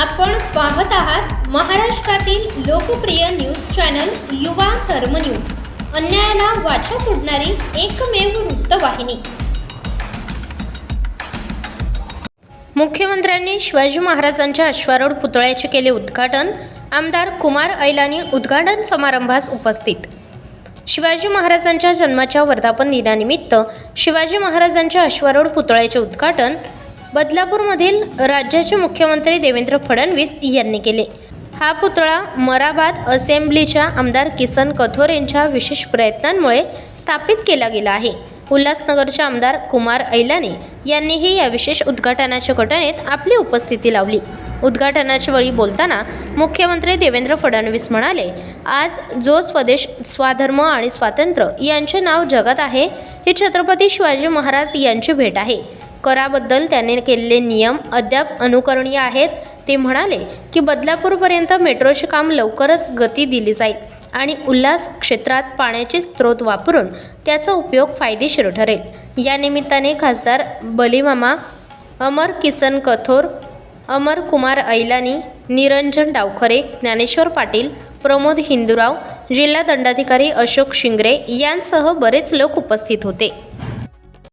आपण पाहत आहात महाराष्ट्रातील लोकप्रिय न्यूज चॅनल युवा धर्म न्यूज. अन्यायाला वाचा फोडणारी एकमेव वृत्तवाहिनी. मुख्यमंत्र्यांनी शिवाजी महाराजांच्या अश्वारूढ पुतळ्याचे केले उद्घाटन. आमदार कुमार ऐलानी उद्घाटन समारंभास उपस्थित. शिवाजी महाराजांच्या जन्माच्या वर्धापन दिनानिमित्त शिवाजी महाराजांच्या अश्वारूढ पुतळ्याचे उद्घाटन. बदलापूरमधील राज्याचे मुख्यमंत्री देवेंद्र फडणवीस यांनी केले. हा पुतळा मराबाद असेंब्लीच्या आमदार किसन कथोर यांच्या विशेष प्रयत्नांमुळे स्थापित केला गेला आहे. उल्हासनगरचे आमदार कुमार ऐलाने यांनीही या विशेष उद्घाटनाच्या घटनेत आपली उपस्थिती लावली. उद्घाटनाच्या वेळी बोलताना मुख्यमंत्री देवेंद्र फडणवीस म्हणाले आज जो स्वदेश स्वाधर्म आणि स्वातंत्र्य यांचे नाव जगात आहे हे छत्रपती शिवाजी महाराज यांची भेट आहे. कराबद्दल त्याने केलेले नियम अद्याप अनुकरणीय आहेत. ते म्हणाले की बदलापूरपर्यंत मेट्रोचे काम लवकरच गती दिली जाईल आणि उल्हास क्षेत्रात पाण्याचे स्रोत वापरून त्याचा उपयोग फायदेशीर ठरेल. या निमित्ताने खासदार बलीमामा अमर किसन कथोर अमर कुमार ऐलानी निरंजन डावखरे ज्ञानेश्वर पाटील प्रमोद हिंदुराव जिल्हा दंडाधिकारी अशोक शिंगरे यांसह बरेच लोक उपस्थित होते.